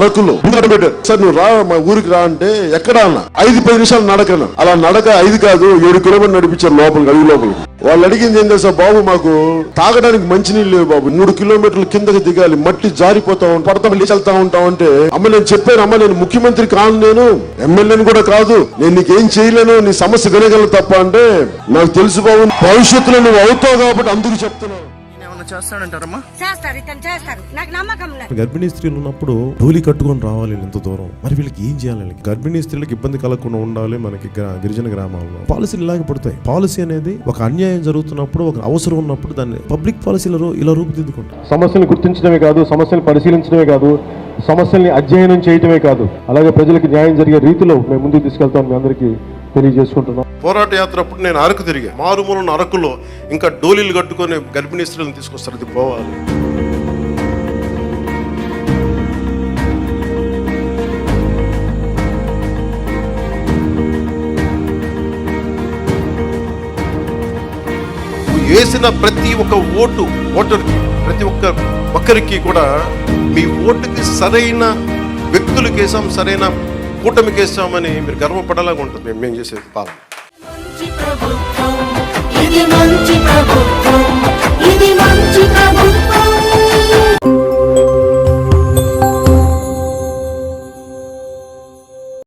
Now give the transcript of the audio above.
అరకులో. పెట్టారు సార్ నువ్వు రా మా ఊరికి రా అంటే ఎక్కడ అన్న. ఐదు పది నిమిషాలు నడకను. అలా నడక ఐదు కాదు ఏడు కిలోమీటర్ నడిపించారు లోపలికి అడుగు లోపల వాళ్ళు అడిగింది ఏం తెలుసా బాబు మాకు తాగడానికి మంచినీళ్ళు లేవు బాబు. మూడు కిలోమీటర్లు కిందకి దిగాలి. మట్టి జారిపోతా ఉంటాం పడతాం లేచి వెళ్తా ఉంటాం అంటే అమ్మ నేను చెప్పాను అమ్మ నేను ముఖ్యమంత్రి కాను నేను. ఎమ్మెల్యేని కూడా కాదు. నేను నీకేం చేయలేను నీ సమస్య వినగలను తప్ప అంటే నాకు తెలుసు బాబు భవిష్యత్తులో నువ్వు అవుతావు కాబట్టి అందుకు చెప్తున్నాను. ఏమన్నా చేస్తాడంటారమ్మా? చేస్తారు ఇతను చేస్తారు. నాకు నమ్మకం లేదు. గర్భిణీ స్త్రీలు ఉన్నప్పుడు డోలి కట్టుకొని రావాలి ఇంత దూరం. మరి వీళ్ళకి ఏం చేయాలి వీళ్ళకి? గర్భిణీ స్త్రీలకు ఇబ్బంది కలగకుండా ఉండాలి మనకి గ్రా- గిరిజన గ్రామాల్లో. పాలసీలు ఇలాగే పడతాయి. పాలసీ అనేది ఒక అన్యాయం జరుగుతున్నప్పుడు ఒక అవసరం ఉన్నప్పుడు దాన్ని పబ్లిక్ పాలసీలు ఇలా రూపుదిద్దుకుంటారు. సమస్యలు గుర్తించడమే కాదు సమస్యలు పరిశీలించడమే కాదు సమస్యల్ని అధ్యయనం చేయటమే కాదు. అలాగే ప్రజలకు న్యాయం జరిగే రీతిలో మేము ముందుకు తీసుకెళ్తాం. మీ అందరికీ తెలియజేసుకుంటున్నాం. పోరాట యాత్ర అప్పుడు నేను అరకు తిరిగా. మారుమూలన అరకులో ఇంకా డోలీలు కట్టుకొని గర్భిణీ స్త్రీలను తీసుకొస్తారు. అది పోవాలి. వేసిన ప్రతి ఒక్క ఓటు ఓటర్కి ప్రతి ఒక్క ఒక్కరికి కూడా మీ ఓటుకి సరైన వ్యక్తులకు వేసాం సరైన కూటమికి వేసామని మీరు గర్వపడేలాగా ఉంటుంది. మేము మేము చేసేది? పాలన మంచి ప్రభుత్వం. ఇది మంచి ప్రభుత్వం